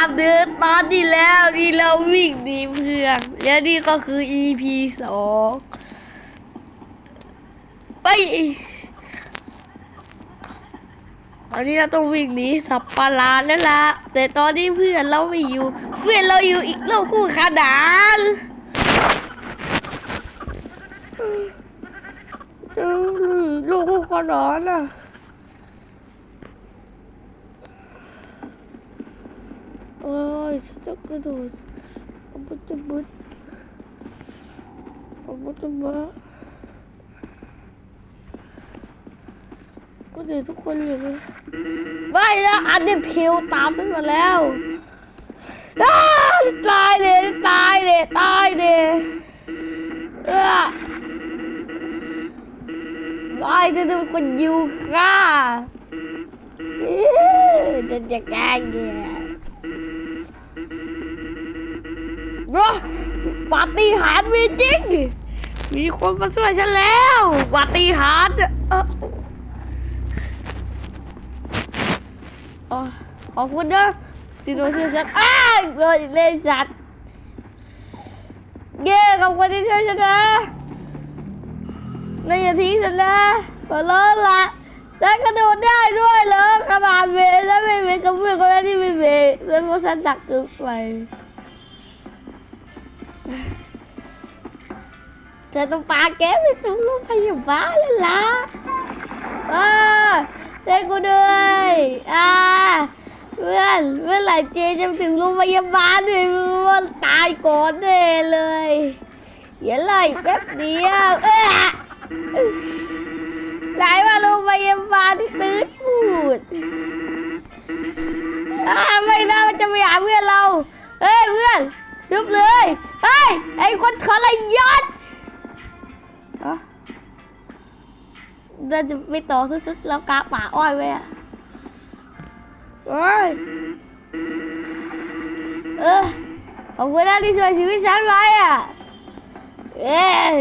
ามเดินตอนที่แล้วนี่เราวิ่งหนีเพื่อนและนี่ก็คือ EP สองไปตอนนี้เราต้องวิ่งหนีสับปะหลาดแล้วล่ะแต่ตอนนี้เพื่อนเราไม่อยู่ เพื่อนเราอยู่อีกโลกคู่ขนานเจ้าโลกคู่ขนานอะ โอ้ยฉันจะกระโดดอาบุจะบุดเอาบุจะมาก็เดี๋ยวทุกคนอยู่เลยไม่แล้วอันเดเพลตามฉันมาแล้วตายเลยตายเลยตายเลยเออไม่จะโดนคนยิวฆ่าเอ้ยจะจะแกล้งเนี่ย ปาฏิหาริย์มีจริง มีคนมาช่วยฉันแล้วปาฏิหาริย์อ๋อขอบคุณนะที่ตัวช่วยฉันอ้าวเลยเล่นจัดเย้ขอบคุณที่ช่วยฉันนะไม่อย่าทิ้งฉันนะขอร้องละแล้วกระโดดได้ด้วยเหรอขนาดเวแล้วไม่เวกับเพื่อนคนนั้นที่ไม่เวแล้วพราะฉันดักเกินไป เธอต้องปาแกไปส่งโรงพยาบาลแล้วล่ะอ่าช่วยกูด้วยอ่าเพื่อนเมื่อไหร่เจจะถึงโรงพยาบาลเนี่ยว่าตายก่อนแน่เลยอย่าไล่แป๊บเดียวเออไหลมาโรงพยาบาลที่ตื้นพูดอ่าไม่น่ามันจะไปหาเพื่อนเรา เฮ้ยเพื่อนซุบเลย เฮ้ยไอ้คนทรยศอะเราจะไปต่อสุดๆแล้วกาป่าอ้อยไว้อะเอ้ยเออขอบคุณนะที่ช่วยชีวิตฉันไว้อะเอ้ย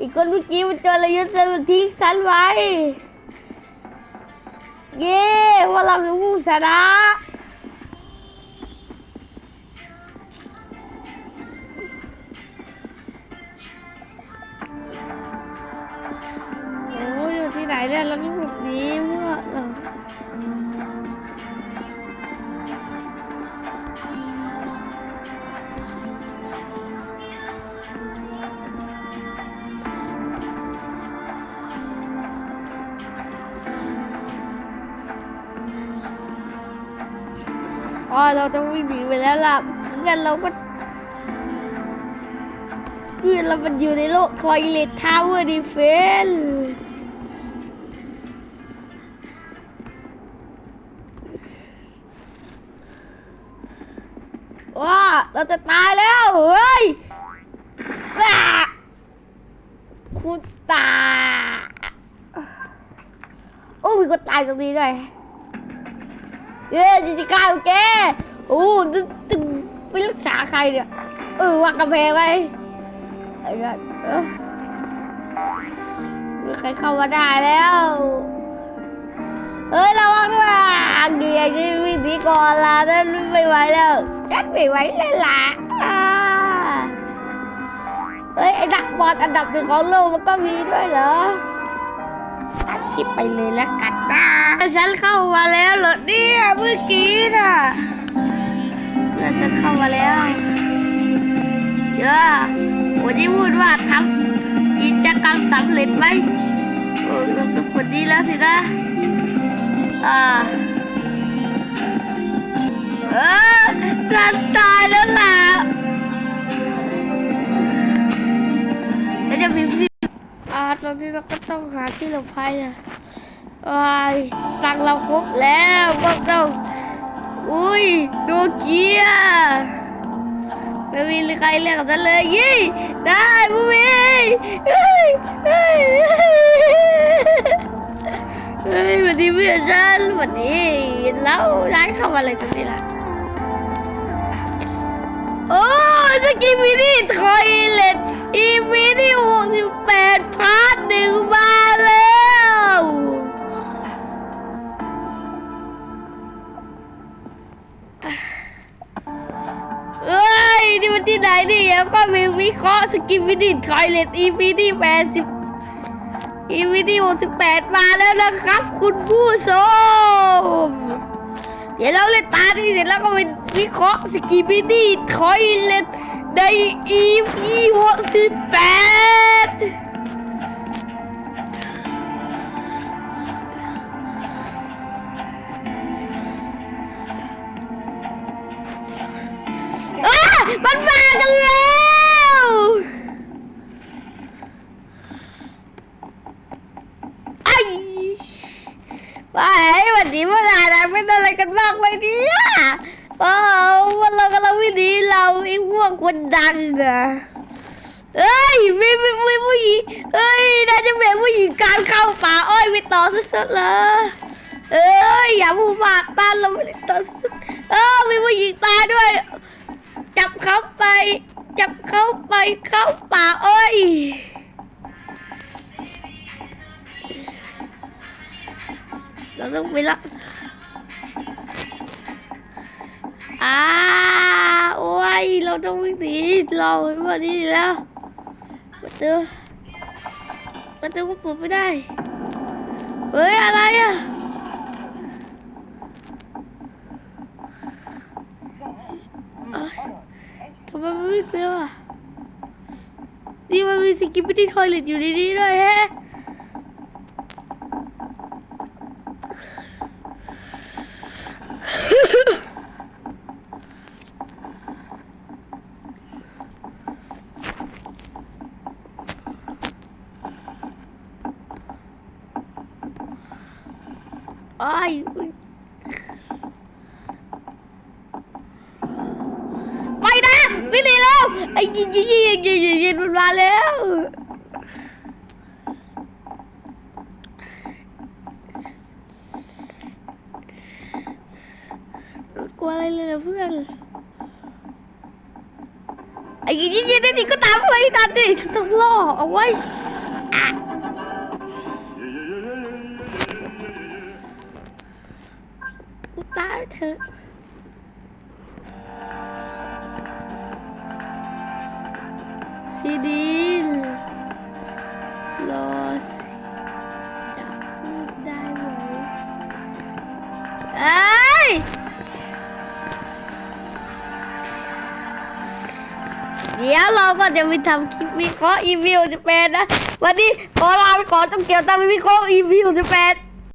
อีกคนเมื่อกี้มันจอระยุทธ์มันทิ้งฉันไว้ เย้ว่าเราเป็นผู้ชนะ ยอยู่ที่ไหนเนี่ยแล้วนี่แบบนี้เมื่อเอออ๋อเราต้องวิ่งหนีไปแล้วล่ะเพื่อนเราก็เพื่อนเรามันอยู่ในโลกทอยเลททาวเวอร์ดีเฟน เราจะตายแล้วเฮ้ยคุณตาโอ้มีคนตายตรงนี้ด้วยเย้จิจิกาโอเคโอ้ตึงตึงไปรักษาใครเนี่ยเออวางกำแพงไว้ไอ้เงี้ยมีใครเข้ามาได้แล้วเฮ้ยระวังด้วย อะเกียร์จะวิ่งหนีก่อนละนั่นไม่ไหวแล้วฉันไม่ไหวเลยล่ะเฮ้ยไอ้นักบอลอันดับหนึ่งของโลกมันก็มีด้วยเหรออัดคลิปไปเลยแล้วกันนะฉันเข้ามาแล้วเหรอเนี่ยเมื่อกี้น่ะเพื่อฉันเข้ามาแล้วเยอะวันนี้พูดว่าทำกิจกรรมสำเร็จไหมโอ้ก็สมควรดีแล้วสินะ อ่าันตายแล้วล่ะแล้วจะมีสิอ่าตอนนี้เราก็ต้องหาที่หลบภัยอะอ้ายตังเราครบแล้วพวกเราอุ้ยโนเกียไม่มีใครเรียกกับฉันเลยยี่ได้บุ้มีเฮ้ยเฮ้ยเฮ้ยวันนี้เพื่อนฉันวันนี้แล้วย้ายเข้ามาอะไรตรงนี้ล่ะ โอ้สกีมินี่ทอยเล็ตอีพีที่หกสิบแปดพาร์ทหนึ่งมาแล้วที่ไหนนี่แล้วก็มีวิเคราะห์สกิมวิดิทคอยเล็ต EP ที่แปดสิบ EP ที่หกสิบแปดมาแล้วนะครับ คุณผู้ชม เดี๋ยวเราเล่นตาที่เสร็จแล้วก็ไปวิเคราะห์สกีบิดี้ทอยเล็ตในอีพีหกสิบแปดอ้ามันมากันแล้วไอ้ว่าไอ้วันนี้เวลานะเป็นอะไรกันบ้า งไหมเนี่ยโอ้วันเรากำลังวิ่งหนีเราไอ้พวกคนดังอะเอ้ยไมีมีมีผู้หญิงเอ้ยน่าจะเป็นผู้หญิงการเข้าป่าอ้อยไปต่อสุดๆเลยเอ้ยอย่าพูดมากต้านเราไม่ได้ต่อสุดเออมีผู้หญิงตายด้วย จับเขาไป จับเขาไปเข้าป่าอ้อยเราต้องไปรักษา อ่าโอ้ย เราต้องวิ่งหนีเราวันนี้แล้วประตูประตูก็เปิดไม่ได้ เฮ้ย อะไรอะทำไมมันไม่เปรี้ยวอะนี่มันมีสกิปปี้ทอยเลตอยู่ในนี้ด้วยแฮะ อ้าย ไปนะไม่หนีแล้วไอ้ยิงยิงยิงยิงยิงยิงมันมาแล้วกลัวอะไรเลยเพื่อนไอ้ยิงยิงยิงนี่ก็ตามไปตามดิฉันต้องล่อเอาไว้ กูตายเถอะซีดีนรอสิจะพูดได้ไหมเอ้ยเดี๋ยวเราก็จะไปทำคลิปวิเคราะห์อีวิวจะเป็นนะ วันนี้ขอลาไปก่อนต้องเกี่ยวตามวิเคราะห์อีวิวจะเป็น